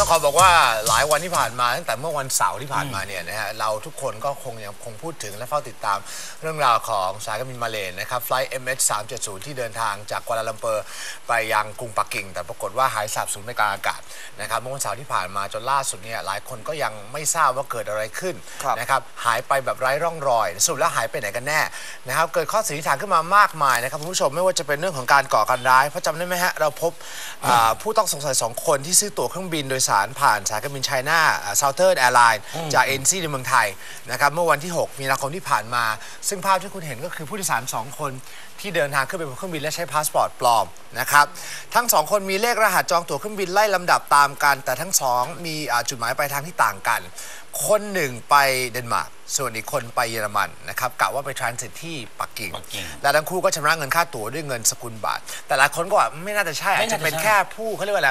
ต้องขอบอกว่าหลายวันที่ผ่านมาตั้งแต่เมื่อวันเสาร์ที่ผ่านมาเนี่ยนะฮะเราทุกคนก็คงยังคงพูดถึงและเฝ้าติดตามเรื่องราวของสายการบินมาเลย์นะครับไฟล์ MH 370ที่เดินทางจากกัวลาลัมเปอร์ไปยังกรุงปักกิ่ง แต่ปรากฏว่าหายสาบสูญในกลางอากาศนะครับเมื่อวันเสาร์ที่ผ่านมาจนล่าสุดเนี่ยหลายคนก็ยังไม่ทราบว่าเกิดอะไรขึ้นครับนะครับหายไปแบบไร้ร่องรอยสรุปแล้วหายไปไหนกันแน่นะครับเกิดข้อสันนิษฐานขึ้นมามากมายนะครับคุณผู้ชมไม่ว่าจะเป็นเรื่องของการก่อการร้ายเพราะจำได้ไหมฮะเราพบอ่าผู้ต้องสงสัยสองคนที่ซื้อตั๋วเครื่องบินโดยสารผ่านสายการบินไชน่าเซาเทิร์นแอร์ไลน์จากเอ็นซีในเมืองไทยนะครับเมื่อวันที่ 6 มีนาคมที่ผ่านมา ซึ่งภาพที่คุณเห็นก็คือผู้โดยสารสองคนที่เดินทางขึ้นไปบนเครื่องบินและใช้พาสปอร์ตปลอมนะครับทั้งสองคนมีเลขรหัสจองตั๋วเครื่องบินไล่ลำดับตามกัน แต่ทั้งสองมีอ่าจุดหมายปลายทางที่ต่างกัน คนหนึ่งไปเดนมาร์กส่วนอีกคนไปเยอรมันนะครับกะว่าไปทรานสิตที่ปักกิ่งปักกิ่งและทั้งคู่ก็ชำระเงินค่าตั๋วด้วยเงินสกุลบาท แต่หลายคนก็ว่าไม่น่าจะใช่อาจจะเป็นแค่ผู้เขาเรียกว่าอะไร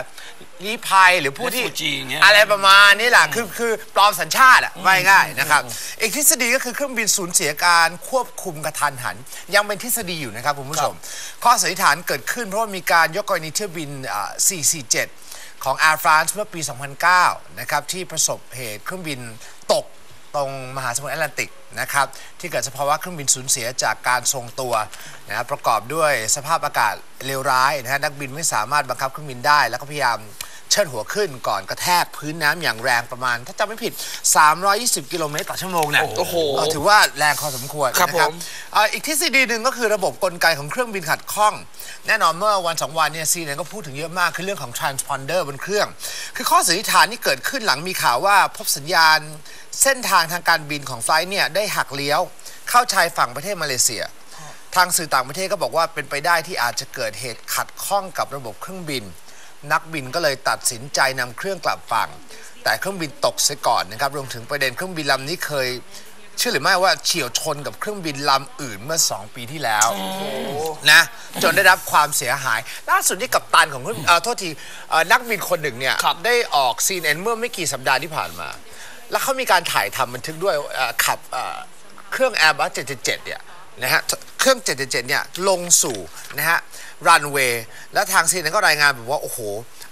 ลี้ภัยหรือผู้ที่ Refugee อย่างเงี้ยอะไรประมาณนี้แหละคือคือปลอมสัญชาติอะไม่ง่ายนะครับอีกทฤษฎีก็คือเครื่องบินสูญเสียการควบคุมกระทันหัน ยังเป็นทฤษฎีอยู่นะครับคุณผู้ชม ข้อสันนิษฐานเกิดขึ้นเพราะว่ามีการยกกรณีเที่ยวบินอ่า447 ของ Air France เมื่อปี 2009 นะครับ ที่ประสบเหตุเครื่องบินตกตรงมหาสมุทรแอตแลนติกนะครับ ที่เกิดสภาวะเครื่องบินสูญเสียจากการทรงตัวนะครับประกอบด้วยสภาพอากาศเลวร้ายนะฮะนักบินไม่สามารถบังคับเครื่องบินได้ แล้วก็พยายาม เชิดหัวขึ้นก่อนกระแทกพื้นน้ำอย่างแรงประมาณ ถ้าจำไม่ผิด 320 กิโลเมตรต่อชั่วโมงเนี่ยโอ้โหเออถือว่าแรงพอสมควรครับนะผม เอ่ออีกทฤษฎีหนึ่งก็คือระบบกลไกของเครื่องบินขัดข้อง แน่นอนเมื่อวันสองวันเนี่ยซีเนก็พูดถึงเยอะมากคือเรื่องของ transponder บนเครื่อง คือข้อสันนิษฐานที่เกิดขึ้นหลังมีข่าวว่าพบสัญญาณ เส้นทางทางการบินของไฟล์เนี่ยได้หักเลี้ยว เข้าชายฝั่งประเทศมาเลเซีย ทางสื่อต่างประเทศก็บอกว่าเป็นไปได้ที่อาจจะเกิดเหตุขัดข้องกับระบบเครื่องบิน นักบินก็เลยตัดสินใจนำเครื่องกลับฝั่ง แต่เครื่องบินตกเสียก่อนนะครับรวมถึงประเด็นเครื่องบินลำนี้เคยเชื่อหรือไม่ว่าเฉียวชนกับเครื่องบินลำอื่นเมื่อ 2 ปีที่แล้วนะจนได้รับความเสียหาย ล่าสุดที่กัปตันของเครื่องเอ่อโทษทีเอ่อนักบินคนหนึ่งเนี่ยได้ออกซีนเอ็นเมื่อไม่กี่สัปดาห์ที่ผ่านมา แล้วเขามีการถ่ายทำบันทึกด้วยเอ่อขับเอ่อเครื่อง Airbus 777เนี่ย นะฮะเครื่อง 777 เนี่ยลงสู่นะฮะรันเวย์แล้วทางซีนนั้นก็รายงานแบบว่า โอ้โห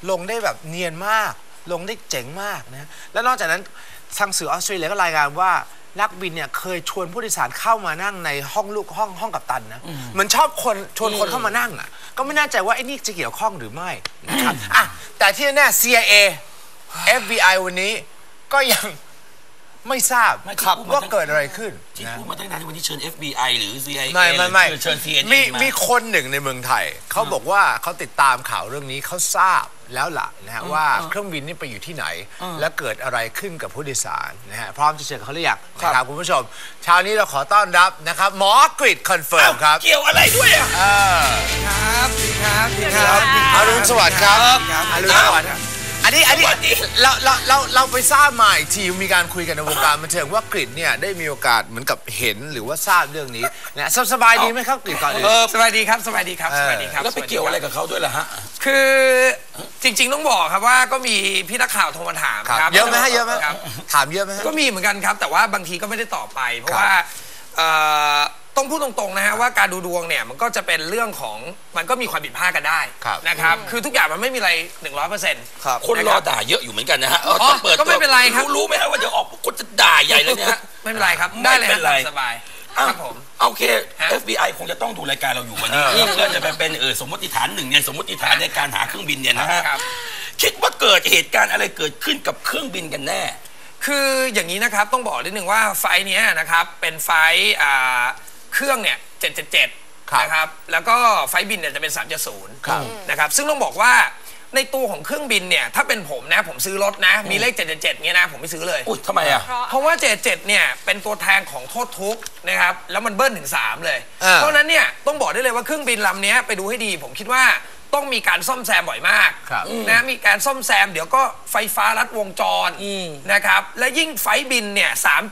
ลงได้แบบเนียนมาก ลงได้เจ๋งมากนะแล้วนอกจากนั้นทางสื่อออสเตรเลียก็รายงานว่านักบินเนี่ยเคยชวนผู้โดยสารเข้ามานั่งในห้องลูกห้องห้องกับตันนะเหมือนชอบคนชวนคนเข้ามานั่งอะ ก็ไม่แน่ใจว่าไอ้นี่จะเกี่ยวข้องหรือไม่นะครับอะแต่ที่แน่ๆ CIA FBI วันนี้ก็ยัง ไม่ทราบไม่ที่ครับพูดมาว่าตั้ง เกิดอะไรขึ้นที่นะพูดมาตั้งนานที่วันนี้เชิญ FBI หรือ CIA ไม่ไม่ไม่หรือเชิญ CNN มีมามีคนหนึ่งในเมืองไทย เขาบอกว่าเขาติดตามข่าวเรื่องนี้เขาทราบแล้วล่ะนะฮะว่าเครื่องบินนี่ไปอยู่ที่ไหน และเกิดอะไรขึ้นกับผู้โดยสารนะฮะพร้อมจะเจอกับเขาหรือยังนะครับคุณผู้ชมเช้านี้เราขอต้อนรับนะครับหมอกริดคอนเฟิร์มครับเกี่ยวอะไรด้วยอะเออครับ ดีครับ ดีครับ อรุณสวัสดิ์ครับครับอรุณสวัสดิ์ครับ อันนี้อันนี้เราเราเราเราไปทราบมาอีกทีมีการคุยกันในวงการบันเทิงว่ากริดเนี่ยได้มีโอกาสเหมือนกับเห็นหรือว่าทราบเรื่องนี้นะสสบายดีไหมครับกริดก่อนอื่นเออสวัสดีครับสวัสดีครับเออสวัสดีครับแล้วไปเกี่ยวอะไรกับเขาด้วยล่ะฮะคือจริง ๆ ต้องบอกครับว่าก็มีพี่นักข่าวโทรมาถามครับครับเยอะไหมฮะเยอะไหมครับถามเยอะไหมฮะก็มีเหมือนกันครับ แต่ว่าบางทีก็ไม่ได้ตอบไป เพราะครับว่าเอ่อ ต้องพูดตรงๆนะฮะว่าการดูดวงเนี่ยมันก็จะเป็นเรื่องของมันก็มีความผิดพลาดกันได้ครับนะครับคือทุกอย่างมันไม่มีอะไรหนึ่งร้อยเปอร์เซ็นต์คนรอด่าเยอะอยู่เหมือนกันนะฮะอ๋อต้องปิดก็ไม่เป็นไรครับ รู้ไหมฮะว่าเดี๋ยวออกคนจะด่าใหญ่เลยเนี่ยฮะ ไม่เป็นไรครับไม่ได้เลยเป็นไรฮะสบายคอ้าวรับผม โอเค ฮะ FBI คงจะต้องดูรายการเราอยู่วันนี้เพื่อจะไปเป็นเออสมมติฐานหนึ่งในสมมติฐานในการหาเครื่องบินเนี่ยนะฮะครับ คิดว่าเกิดเหตุการณ์อะไรเกิดขึ้นกับเครื่องบินกันแน่ คืออย่างนี้นะครับต้องบอกนิดนึงว่าไฟล์เนี้ยนะครับเป็นไฟล์อ่า เครื่องเนี่ย777ครับนะครับแล้วก็ไฟล์บินเนี่ยจะเป็น 370ครับนะครับซึ่งต้องบอกว่าในตัวของเครื่องบินเนี่ยถ้าเป็นผมนะผมซื้อรถนะ มีเลข 777เงี้ยนะ ผมไม่ซื้อเลย อุ้ยทำไมอะ เพราะว่า 77 เนี่ย เป็นตัวแทนของโทษทุกข์นะครับ แล้วมันเบิ้ลถึง 3 เลยอ่าเพราะฉะนั้นเนี่ย ต้องบอกได้เลยว่าเครื่องบินลำเนี้ยไปดูให้ดี ผมคิดว่า ต้องมีการซ่อมแซมบ่อยมากครับ นะมีการซ่อมแซม เดี๋ยวก็ไฟฟ้ารัดวงจรนะครับ และยิ่งไฟล์บินเนี่ย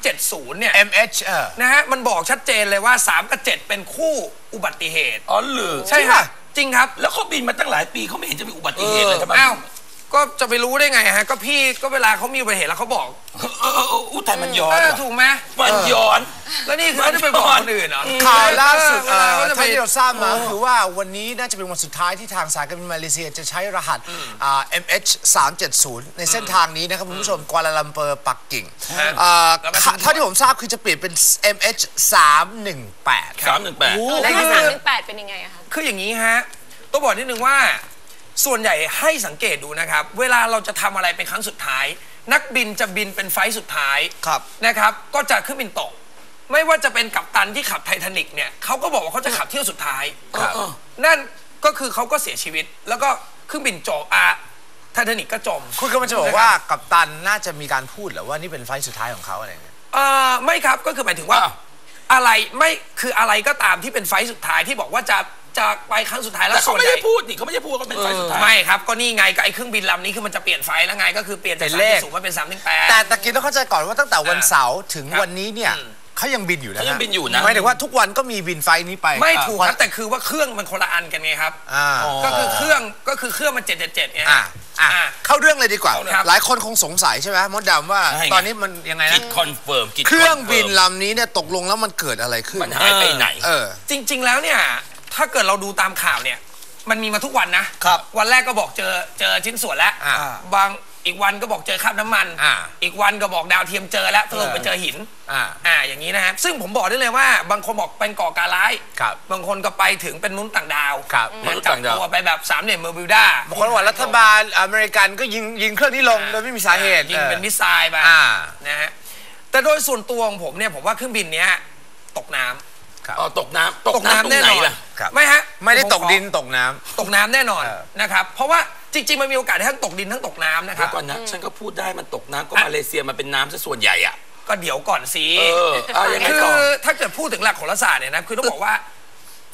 370 เนี่ย MH เออนะฮะมันบอกชัดเจนเลยว่า 3 กับ 7 เป็นคู่อุบัติเหตุ อ๋อหรือใช่จริงครัป่ะบจริงครับ แล้วเขาบินมาตั้งหลายปีเขาไม่เห็นจะมีอุบัติเหตุเลยทำไม อ้าวก็ก็จะไปรู้ได้ไงฮะ ก็พี่ก็เวลาเขามีอุบัติเหตุแล้วเขาบอก เออเออเอออุทัยมันย้อนเออว่ะถูกไหม มันย้อน แล้วนี่คือเขาจะไปบอกคนอื่นเหรอ ข่าวล่าสุดเวเอ่ลาอเขาจะไปเท่าที่เราทราบมาคือว่าวันนี้น่าจะเป็นวันสุดท้ายที่ทางสายการบินมาเลเซียจะใช้รหัสอ่า MH 370ในเส้นทางนี้นะครับคุณผู้ชมกัวลาลัมเปอร์ปักกิ่งเอ่อแล้วมันถึงเท่าที่ผมทราบคือจะเปลี่ยนเป็น MH 318สามหนึ่งแปดแล้วที่สามหนึ่งแปดเป็นยังไงอะคะ คืออย่างนี้ฮะต้องบอกนิดนึงว่า ส่วนใหญ่ให้สังเกตดูนะครับ เวลาเราจะทำอะไรเป็นครั้งสุดท้าย นักบินจะบินเป็นไฟล์สุดท้ายครับ นะครับ ก็จะขึ้นบินตก ไม่ว่าจะเป็นกัปตันที่ขับไททานิกเนี่ยเขาก็บอกว่าเขาจะขับเที่ยวสุดท้ายครับ เออนั่นก็คือเขาก็เสียชีวิต แล้วก็เครื่องบินจมอาไททานิกก็จม คุณกำลังจะบอกว่ากัปตันน่าจะมีการพูดเหรือว่านี่เป็นไฟล์สุดท้ายของเขาอะไรเงี้ย เอ่อไม่ครับก็คือหมายถึงว่าอ้าวอะไรไม่คืออะไรก็ตามที่เป็นไฟล์สุดท้ายที่บอกว่าจะจะไปครั้งสุดท้ายแล้แต่วเขาส่วนไม่ใหญ่ได้พูดนี่เขาไม่ได้พูดว่าเขาเป็นไฟล์สุดท้าย ไม่ครับก็นี่ไงก็ไอ้เครื่องบินลำนี้คือมันจะเปลี่ยนไฟล์แล้วไงก็คือเปลี่ยนจากเป็นสามเลขสูงมาเป็นสามถึงแปด แต่ตะกี้ต้องเข้าใจก่อนว่าตั้งแต่วันเสาร์ถึงครับวันนี้เนี่ย อืม เขายังบินอยู่นะเขายังฮะบินอยู่นะ หมายถึงว่าทุกวันก็มีบินไฟล์นี้ไป ไม่ถูกวันครับแต่คือว่าเครื่องมันคนละอันกันไงครับอ่าก็คือเครื่องก็คือเครื่องมันเจ็ดเจ็ดเจ็ดไงอะอะอะเข้าเรื่องเลยดีกว่าครับหลายคนคงสงสัยใช่ไหมมดดำว่าใช่ไงตอนนี้มันยังไงกินะจคอนเฟิร์มกิจเครื่องบินคฟิลำนี้เนี่ยตกลงแล้วมันเกิดอะไรขึ้นมันหายไปไหนเออจริง ๆ แล้วเนี่ย ถ้าเกิดเราดูตามข่าวเนี่ย มันมีมาทุกวันนะครับวันแรกก็บอกเจอเจอชิ้นส่วนแล้วอ่าบาง อีกวันก็บอกเจอคราบน้ำมัน อ่าอีกวันก็บอกดาวเทียมเจอแล้วสรุปไปเจอหินอ่าอ่าอย่างนี้นะครับซึ่งผมบอกได้เลยว่า บางคนบอกเป็นก่อการร้ายครับ บางคนก็ไปถึงเป็นมนุษย์ต่างดาวครับมนุษย์ต่างดาวไปแบบสามเหลี่ยมเมอร์บิวด้าบางคนบอกรัฐบาลอเมริกันก็ยิงยิงเครื่องนี้ลงโดยไม่มีสาเหตุยิงเป็นมิสไซล์ไปอ่านะฮะแต่โดยส่วนตัวของผมเนี่ยผมว่าเครื่องบินเนี้ยตกน้ำอ๋อตกน้ำตตกกน้ำน้ำตรงแน่ไหนนอนล่ะ ครับไม่ฮะไม่ได้ผตกขอดินตกน้ำ ตกน้ำแน่นอนเออ นะครับ เพราะว่า จริง ๆ มันมีโอกาสทั้งตกดินทั้งตกน้ำนะคเดี๋รัยบวก่อนนะ ฉันก็พูดได้มันตกน้ำก็มาเลเซียมันเป็นน้ำซะส่วนใหญ่อะ ก็เดี๋ยวก่อนสิ เออเอายังไงคืต่ออถ้าเกิดพูดถึงหลักโหราศาสตร์เนี่ยนะคือต้องบอกว่า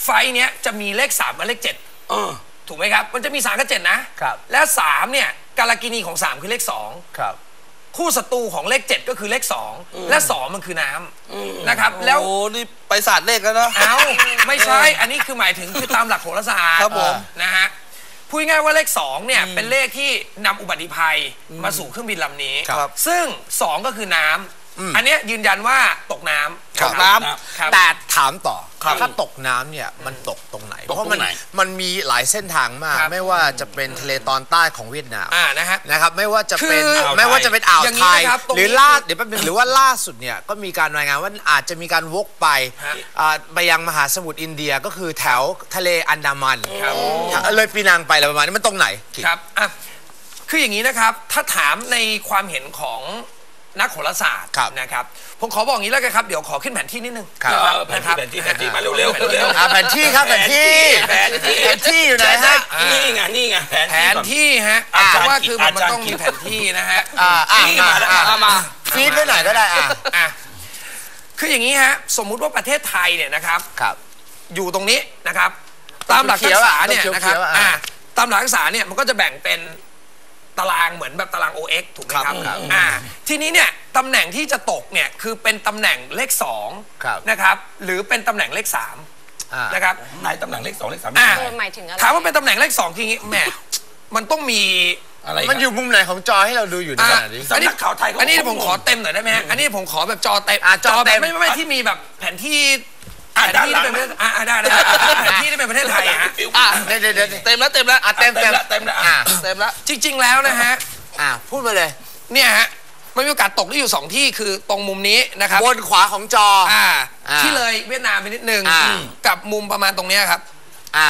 ไฟล์เนี้ยจะมีเลข3กับเลข7เออถูกไหมครับ มันจะมี3กับ7นะครับ และ3เนี่ยกาลกินีของ 3 คือเลข 2 ครับ คู่ศัตรูของเลข 7 ก็คือเลข 2 และ 2 มันคือน้ำนะครับแล้ว โอ้นี่ไปศาสตร์เลขแล้วเนาะเอาไม่ใช่ อันนี้คือหมายถึงคือตามหลักโหราศาสตร์ครับผม นะฮะ พูดง่ายๆว่าเลข2เนี่ยเป็นเลขที่นำอุบัติภัยมาสู่เครื่องบินลำนี้ ครับ ซึ่ง 2 ก็คือน้ำ อันเนี้ยยืนยันว่าตกน้ำตกน้ำครับแต่ถามต่อครับถ้าตกน้ำเนี่ยมันตกตรงไหน ตกเพราะตรงมันไหนมันมีหลายเส้นทางมาก ครับ ไม่ว่าจะเป็นทะเลตอนใต้ของเวียดนาม อ่านะฮะ นะครับไม่ว่าจะเป็นคือไม่ว่าจะเป็นอ่าวอย่างนี้ไทยนะครับตรงหรือนี้ล่าเดี๋ยวแป๊บนึงหรือว่าล่าสุดเนี่ยก็มีการรายงานว่าอาจจะมีการวกไปฮะอ่าไปยังมหาสมุทรอินเดียก็คือแถวทะเลอันดามันครับ เลยปีนังไปอะไรประมาณนี้มันตรงไหน ครับอะคืออย่างนี้นะครับ ถ้าถามในความเห็นของ นักโหราศาสตร์ครับนะครับผมขอบอกอย่างนี้แล้วกันครับ เดี๋ยวขอขึ้นแผนที่นิดนึงครับเออแผนที่แผนที่แผนที่มาเร็วๆเร็วๆเร็วๆอ่าแผนที่ครับแผนที่แผนที่แผนที่อยู่ไหนฮะนี่ไงนี่ไงแผนแผที่นก่อนที่ฮะอาจารย์เพราะว่าคือมันอาจารย์ต้องมีแผนที่นะฮะอ่าอ่านี่มามาแล้วอ่าเอามาฟีดไว้หน่อยก็ได้อ่าอะคืออย่างนี้ฮะสมมุติว่าประเทศไทยเนี่ยนะครับครับ อยู่ตรงนี้นะครับ ตามหลักเขีทัยวกๆษะอะเนี่ยเขียวๆนะครับอะอะตามหลักทักษะเนี่ยมันก็จะแบ่งเป็น ตารางเหมือนแบบตาราง OX ถูกไหมครับครับอ่าทีนี้เนี่ยตำแหน่งที่จะตกเนี่ยคือเป็นตำแหน่งเลขครับ 2นะครับหรือเป็นตำแหน่งเลขอ่า3นะครับไหนตำแหน่งเลขสองเลขสามอะเออหมายถึงอะไรถามว่าเป็นตำแหน่งเลข2คืออย่างงี้แหมมันต้องมี อะไรมันอยู่มุมไหนของจอให้เราดูอยู่ในอะขณะนี้ สำนักข่าวไทยเขาอันนี้ผมขอเต็มหน่อยได้ไหมฮะอันนี้ผมขอแบบจอเต็มอะจอเต็มแบบไม่ไม่ไม่ที่มีแบบแผนที่ อะแผนด้านที่หลัที่งเป็นประเทศอะอะได้ได้ได้แผนที่ที่เป็นประเทศไทยอะฮะอะเดี๋ยวเดี๋ยวเดี๋ยวเต็มแล้วเต็มแล้วอะเต็มเต็เต็มมแล้วเต็มแล้วอ่าเต็มแล้วจริง ๆ แล้วนะฮะอ่าพูดมาเลยเนี่ยฮะมันมีโอกาสตกได้อยู่ 2 ที่คือตรงมุมนี้นะครับบนขวาของจออ่าอ่าที่เลยเวียดนามไปนิดนึงอ่ากับมุมประมาณตรงเนี้ยครับ อ่า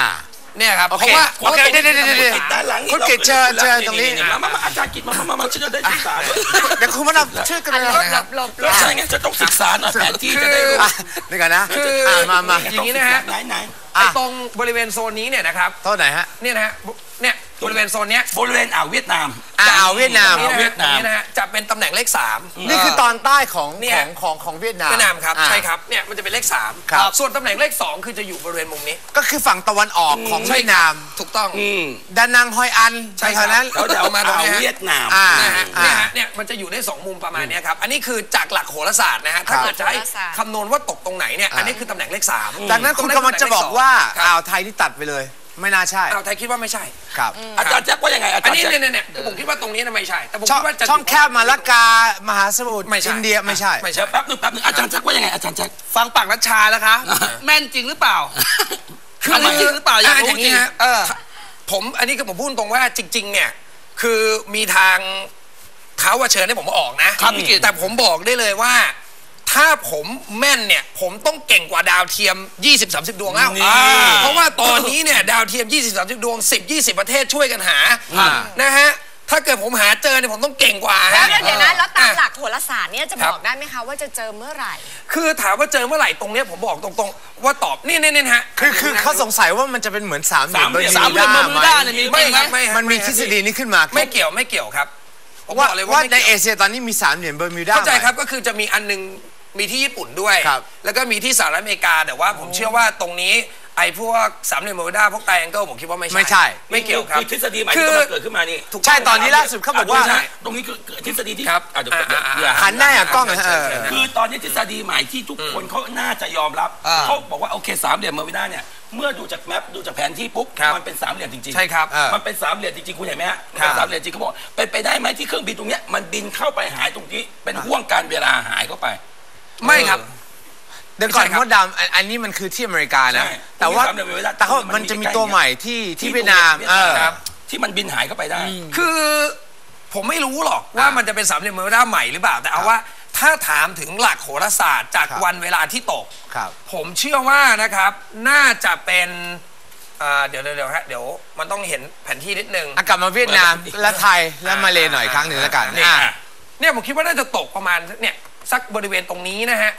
เนี่ยครับโอเพเคราะว่าโอเคเดี๋ยวเดี๋ยวเดี๋ยวเดี๋ยวติดด้านหลังคุณกิตเชิญเชิญตรงนี้มามามาอาจารย์กิตมามามามาฉันจะได้ศึกษาด้วยเดี๋ยวคุณมาดำช่วยกันเลยหลนะครับบหลบหลก็บใช่ไงจะต้องศึกษาหน่อยแผนที่จะได้รู้อะเดี๋ยวก่อนนะคืออ่ามามาอย่างนี้นะฮะไหนไหนไอ้ตรงบริเวณโซนนี้เนี่ยนะครับเท่าไหนฮะเนี่ยนะฮะเนี่ยบริเวณโซนเนี้ยบริเวณอ่าวเวียดนามอ่าอ่าวเวียดนามนี่นะเวีฮะยดนามนี่นะฮะจะ เป็นตำแหน่งเลขสาม นี่คือตอนใต้ของเนี่ย ของของของเวียดนามเวียดนามครับ อ่ ใช่ครับ เนี่ยมันจะเป็นเลขสามครับ ส่วนตำแหน่งเลขสองคือจะอยู่บริเวณมุมนี้ก็คือฝั่งตะวันออกของใช่เวียดครันาบมถูกต้อง อืมดานังฮอยอันใช่ครับ แถวๆนั้น เขาจะเอามาอ่าวเวียดนาม อ่า นะฮะอ่าเนี่ยฮะเนี่ยมันจะอยู่ในสองมุมประมาณเนี้ยครับ อันนี้คือจากหลักโหราศาสตร์นะฮะ ถ้าครับเกิดจะให้โหราศาสตร์คำนวณว่าตกตรงไหนเนี่ย อันนี้คือตำแหน่งเลขสามจากนั้นคุณกำลังจะบอกว่าครับอ่าวไทยนี่ตัดไปเลย ไม่น่าใช่อ้าวไทยคิดว่าไม่ใช่ ครับ อาจารย์แจ็คว่ายังไงอาอัจานรย์นี้แจ็ค เนี่ยเนี่ยเนี่ยผมคิดว่าตรงนี้น่ะไม่ใช่ แต่ผมช่องคิดว่าจะ ช่องแคบมาละกามหาสมุทรไม่ใช่ อินเดียไม่ใช่ ไม่เดี๋ใช่ยวแป๊บนึงแป๊บนึงอาจารย์แจ็คว่ายังไงอาจารย์แจ็ค ฟังปากนัชชานะคะ แม่นจริงหรือเปล่า คืออันนี้จริงหรือเปล่าอยากรู้ะอย่างนี้จริงฮะเออ ผมอันนี้คือผมพูดตรงว่าจริง ๆ เนี่ย คือมีทางเขาว่าเชิญให้ผมออกนะครับพี่กิต แต่ผมบอกได้เลยว่า ถ้าผมแม่นเนี่ย ผมต้องเก่งกว่าดาวเทียม 20-30 ดวงแล้วนี่อ่าเพราะว่าตอนนี้เนี่ยดาวเทียม 20-30 ดวง 10-20 ประเทศช่วยกันหาอ่านะฮะถ้าเกิดผมหาเจอเนี่ยผมต้องเก่งกว่าแล้วฮะเดี๋ยวนะแล้วตามอะหลักโหราศาสตร์เนี่ยจะครับบอกได้ไหมคะว่าจะเจอเมื่อไหร่ คือถามว่าเจอเมื่อไหร่ตรงเนี้ยผมบอกตรงๆ ว่าตอบนี่นี่นี่ฮะคือคือเขาสงสัยว่ามันจะเป็นเหมือนสามเหลี่ยมสามเหลี่ยมสามเหลี่ยมเบอร์มิวด้าเนี่ยมีไม่ครับไม่ครับมันมีทฤษฎีนี้ขึ้นมาไม่เกี่ยวไม่เกี่ยวครับผมบว่าอกเลยว่าว่าไม่ในเกี่ยวเอเชียตอนนี้มีสามเหลี่ยมเบอร์มิวด้าเข้าใจครับก็คือจะมีอันหนึง มีที่ญี่ปุ่นด้วย ครับแล้วก็มีที่สหรัฐอเมริกา แต่ว่าผมเชื่อว่าตรงนี้ไอ้พวกสามเหลี่ยมเบอร์มิวด้าพวกไตแองเกิลผมคิดว่าไม่ใช่ ไม่ใช่ ไม่เกี่ยวครับ คือทฤษฎีใหม่ที่กำลังเกิดขึ้นมานี่ถูก ใช่ตอนนี้ล่าสุดเขาบอกว่าะดูนะตรงนี้คือทฤษฎีที่ครับอะเดี๋ยวอ่าเดี๋ยวอ่าเดี๋ยวหันหน้าอะกล้องอะเออ คือตอนนี้ทฤษฎีใหม่ที่ทุกคนเขาน่าจะยอมรับอ่าเขาบอกว่าโอเคสามเหลี่ยมเมอร์วิด้าเนี่ยเมื่อดูจากแมปดูจากแผนที่ปุ๊บครับมันเป็นสามเหลี่ยมจริงๆใช่ครับเออมันเป็นสามเหลี่ยมจริงๆคุณเห็นไหมฮะครับเป็นสามเหลี่ยมจริงเขาบอกเป็นไปได้ไหมที่เครื่องบินตรงเนี้ยมันบินเข้าไปหายตรงนี้เป็นห่วงการเวลาหายเข้าไป ไม่ครับ เดี๋ยวก่อนไม่ใช่ครับมดดำอันอันนี้มันคือที่อเมริกานะ ใช่แต่ว่าตรงนี้สามเหลี่ยมเบอร์มิวด้าแต่เขามันมีมันจะมีใกล้ๆตัวใหม่ที่ที่เวียดนามเออ ครับ ที่มันบินหายเข้าไปได้ คือผมไม่รู้หรอกว่ามันจะเป็นสามเหลี่ยมเบอร์มิวด้าใหม่หรือเปล่า แต่เอาว่าถ้าถามถึงหลักโหราศาสตร์จากครับวันเวลาที่ตก ครับผมเชื่อว่านะครับน่าจะเป็นอ่าเดี๋ยวเดี๋ยวเดี๋ยวฮะเดี๋ยวมันต้องเห็นแผนที่นิดนึงอะกลับมาเวียดนามและไทยและมาเลหน่อยครั้งหนึ่งแล้วกันนี่อะ เนี่ยผมคิดว่าน่าจะตกประมาณเนี่ย สักบริเวณตรงนี้นะฮะ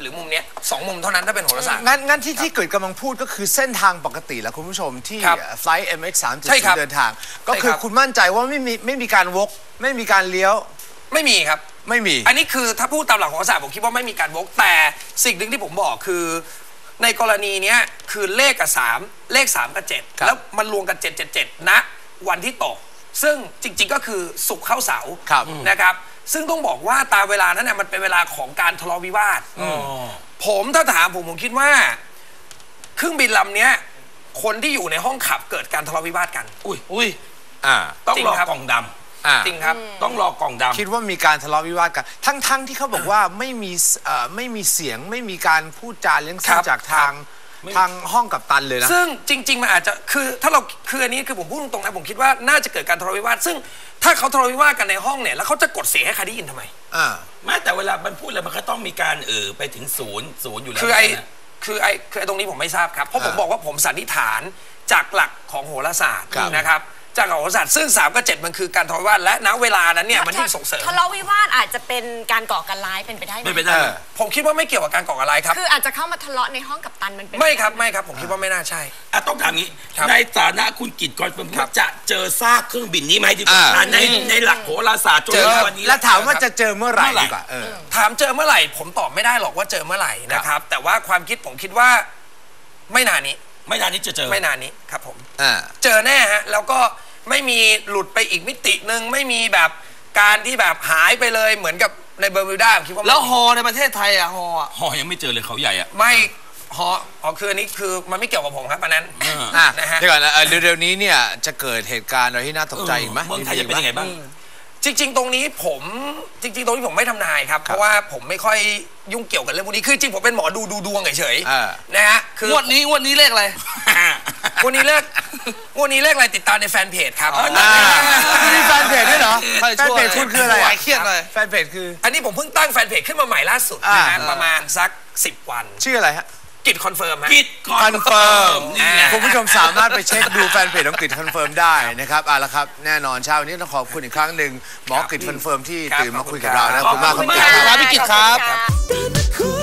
หรือมุมเนี้ยสองมุมเท่านั้นถ้าเป็นโหราศาสตร์ งั้นงั้นที่ที่เกิดกำลังพูดก็คือเส้นทางปกติแหละคุณผู้ชมที่ ครับไฟล์ MX 3 ใช่ครับ7เดินทาง ก็ใช่คือครับ คุณมั่นใจว่าไม่มีไม่มีการวก ไม่มีการเลี้ยวไม่มีครับ ไม่มี อันนี้คือถ้าพูดตามหลักโหราศาสตร์ผมคิดว่าไม่มีการวกแต่สิ่งหนึ่งที่ผมบอกคือ ในกรณีเนี้ยคือเลขกับสามเลข 3 กับ 7 ครับแล้วมันรวมกัน 7 7 7ณวันที่ตก ซึ่งจริงๆก็คือสุกร์เข้าเสาร์ครับนะครับ ซึ่งต้องบอกว่าตามเวลานั้นน่ะมันเป็นเวลาของการทะเลาะวิวาทผมถ้าถามผมผมคิดว่า เครื่องบินลำเนี้ย คนที่อยู่ในห้องขับเกิดการทะเลาะวิวาทกัน อุ้ยอุ้ยอ่า ต้องจริงรอครับ กล่องดอ่าจริงครับำต้องรอกล่องดำ คิดว่ามีการทะเลาะวิวาทกัน ทั้งทั้งที่เขาบอกว่าไม่มีเอ่อไม่มีเสียงไม่มีการพูดจาเลี้ยงคซึ่รังบจากทาง ทางห้องกับตันเลยนะ ซึ่งจริง ๆ มันอาจจะคือถ้าเราคืออันนี้คือผมพูดตรงๆนะผมคิดว่าน่าจะเกิดการทะเลาะวิวาทซึ่งถ้าเขาทะเลาะวิวาทกันในห้องเนี่ยแล้วเขาจะกดเสียงให้ใครได้ยินทำไมอ่าไม่แต่เวลามันพูดแล้วมันก็ต้องมีการเออไปถึงศูนย์ศูนย์อยู่แล้วคือไอ้นะคือไอ้คือไอ้ตรงนี้ผมไม่ทราบครับเพราะผมอ่าบอกว่าผมสันนิษฐานจากหลักของโหราศาสตร์ครับนะครับ จากหลักโหราศาสตร์ซึ่ง3กับ7มันคือการทะเลาะวิวาทและณเวลานั้นเนี่ยมันยิ่งส่งเสริม ทะเลาะวิวาทอาจจะเป็นการก่อการร้ายเป็นไปได้ไหมไม่เป็นได้เออผมคิดว่าไม่เกี่ยวกับการก่อการร้ายครับ คืออาจจะเข้ามาทะเลาะในห้องกับตันมันเป็นปไม่ด้ครับไม่ครับ ผมคิดว่าไม่น่าใช่อะต้องถามงี้ครับในฐานะคุณกิตคอนเฟิร์มครัว่าบจะเจอซากเครื่องบินนี้ไหมดีกว่าอ่าอะในในหลักโหราศาสตร์จนเจอถึงวันนี้แล้วถามว่าจะเจอเมื่อไหร่เมื่อไหร่ดีกว่าเออถามเจอเมื่อไหร่ ผมตอบไม่ได้หรอกว่าเจอเมื่อไหร่นะครับ แต่ว่าความคิดผมคิดว่าไม่นานนี้ ไม่นานนี้จะเจอ ไม่นานนี้ครับผม อ่า เจอแน่ฮะแล้วก็ไม่มีหลุดไปอีกมิติหนึ่งไม่มีแบบการที่แบบหายไปเลยเหมือนกับในเบอร์มิวดาผมคิดว่าแล้วฮอในประเทศไทยอะฮออะหอยังไม่เจอเลยเขาใหญ่อะ ไม่ฮออ๋อคืออันนี้คือมันไม่เกี่ยวกับผมครับอันนั้นอะนะฮะ เดี๋ยวก่อนนะเอ่อเร็วๆนี้เนี่ยจะเกิดเหตุการณ์อะไรที่น่าตกใจอีกไหม เมืองไทยจะเป็นยังไงบ้าง จริง ๆ ตรงนี้ผมจริง ๆ ตรงนี้ผมไม่ทำนายครับ เพราะว่าผมไม่ค่อยยุ่งเกี่ยวกับเรื่องพวกนี้คือจริงผมเป็นหมอดูดูดวงเฉยอ่า ๆนะฮะคืองวดนี้งวดนี้เลขอะไรวันนี้เลขวันนี้เลขอะไรติดตามในแฟนเพจครับอ่ามีแฟนเพจด้วยเหรอใช่แฟนเพจคุณคืออะไรหอะวายเครียดเลย แฟนเพจคือ อันนี้ผมเพิ่งตั้งแฟนเพจขึ้นมาใหม่ล่าสุดนะฮะอ่า ประมาณสัก 10 วัน ชื่ออะไรฮะ กิจคอนเฟิร์มฮะ กิตคคอนเฟิร์มนี่ไง คุณผู้ชมสามารถไปเช็คดูแฟนเพจของกฤษคอนเฟิร์มได้นะครับเอาละครับ แน่นอนเช้าวันนี้ต้องขอบคุณอีกครั้งหนึ่งหมอกฤษคอนเฟิร์มที่ครับตื่นมาคุยกับเรานะขอบคุณมากขอบคุณครับมาก ครับพี่กิตครับขอณะ